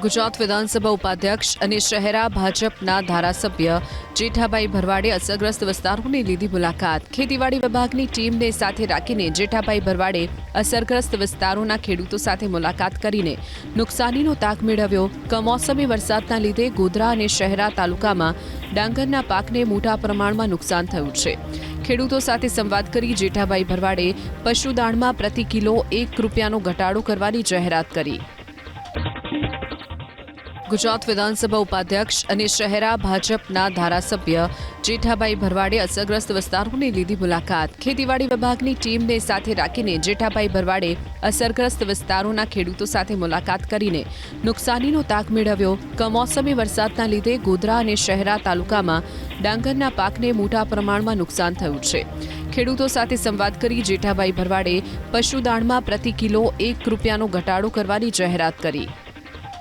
ગુજરાત વિધાનસભા ઉપાધ્યક્ષ અને શહેરા ભાજપના ધારાસભ્ય જેઠાભાઈ ભરવાડે અસરગ્રસ્ત વિસ્તારોની લીધી મુલાકાત. ખેતીવાડી વિભાગની ટીમને સાથે રાખીને જેઠાભાઈ ભરવાડે અસરગ્રસ્ત વિસ્તારોના ખેડૂતો સાથે મુલાકાત કરીને નુકસાનીનો તાક મેળવ્યો. કમોસમી વરસાદના લીધે ગોધરા અને શહેરા તાલુકામાં ડાંગરના પાકને મોટા પ્રમાણમાં નુકસાન થયું છે. ખેડૂતો સાથે સંવાદ કરી જેઠાભાઈ ભરવાડે પશુદાણમાં પ્રતિ કિલો એક રૂપિયાનો ઘટાડો કરવાની જાહેરાત કરી. ગુજરાત વિધાનસભા ઉપાધ્યક્ષ અને શહેરા ભાજપના ધારાસભ્ય જેઠાભાઈ ભરવાડે અસરગ્રસ્ત વિસ્તારોની લીધી મુલાકાત. ખેતીવાડી વિભાગની ટીમને સાથે રાખીને જેઠાભાઈ ભરવાડે અસરગ્રસ્ત વિસ્તારોના ખેડૂતો સાથે મુલાકાત કરીને નુકસાનીનો તાક મેળવ્યો. કમોસમી વરસાદના લીધે ગોધરા અને શહેરા તાલુકામાં ડાંગરના પાકને મોટા પ્રમાણમાં નુકસાન થયું છે. ખેડૂતો સાથે સંવાદ કરી જેઠાભાઈ ભરવાડે પશુદાણમાં પ્રતિ કિલો એક રૂપિયાનો ઘટાડો કરવાની જાહેરાત કરી.